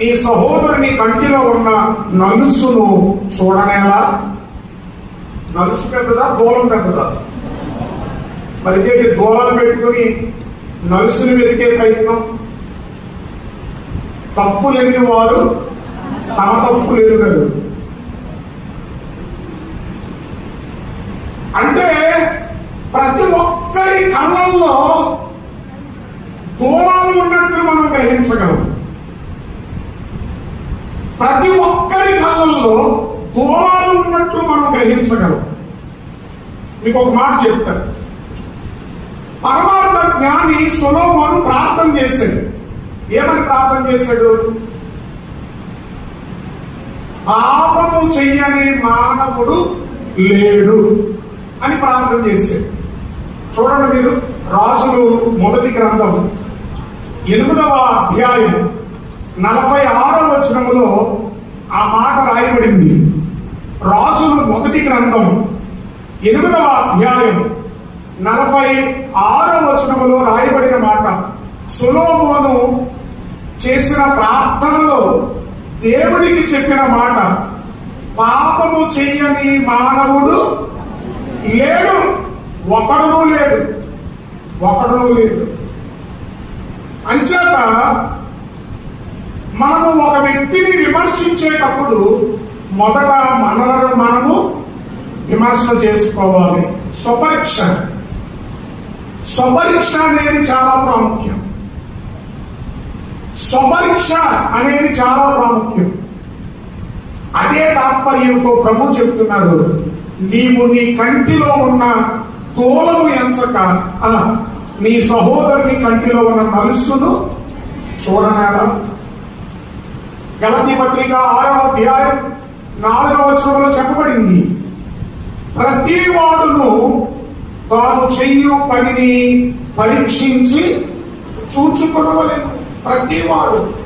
నీ సహోదరుని కంటిలో ఉన్న నలుసును చూడనేలా నలుసు పెద్దదా దూలం పెద్దదా? మరి ఇదేంటి దూలాలు పెట్టుకుని నలుసుని వెతికే ప్రయత్నం? తప్పు లేని వారు తమ తప్పు లేదు కదా అంటే ప్రతి ఒక్కరి కళ్ళల్లో దూరాలు ఉన్నట్టు మనం గ్రహించగలం. ప్రతి ఒక్కరి కళ్ళల్లో దూరాలు ఉన్నట్లు మనం గ్రహించగలం. మీకు ఒక మాట చెప్తారు పరమార్థ జ్ఞాని సులోమోను ప్రార్థన చేశాడు. ఏమని ప్రార్థన చేశాడు? పాపము చెయ్యని మానవుడు లేడు అని ప్రార్థన చేశాడు. చూడండి మీరు రాజులు మొదటి గ్రంథం ఎనిమిదవ అధ్యాయం నలభై ఆరో వచనములో ఆ మాట రాయబడింది. రాజులు మొదటి గ్రంథం ఎనిమిదవ అధ్యాయం నలభై ఆరో వచనములో రాయబడిన మాట సులోమోను చేసిన ప్రార్థనలో దేవుడికి చెప్పిన మాట పాపము చెయ్యని మానవుడు లేడు ఒకడును లేడు ఒకడును లేడు. అంచేత విమర్శించేటప్పుడు మొదట మనలను మనము విమర్శ చేసుకోవాలి. స్వపరీక్ష. స్వపరీక్ష అనేది చాలా ప్రాముఖ్యం. స్వపరీక్ష అనేది చాలా ప్రాముఖ్యం. అదే తాత్పర్యంతో ప్రభు చెప్తున్నారు నీవు నీ కంటిలో ఉన్న తోలము ఎంచక నీ సహోదరుని కంటిలో ఉన్న నలుసును చూడనేలా గలతీ పత్రిక ఆరవ అధ్యాయం నాలుగవ వచనంలో చెప్పబడింది. ప్రతి వాడును తాను చెయ్యు పనిని పరీక్షించి చూచుకోవలేదు ప్రతి వాడు.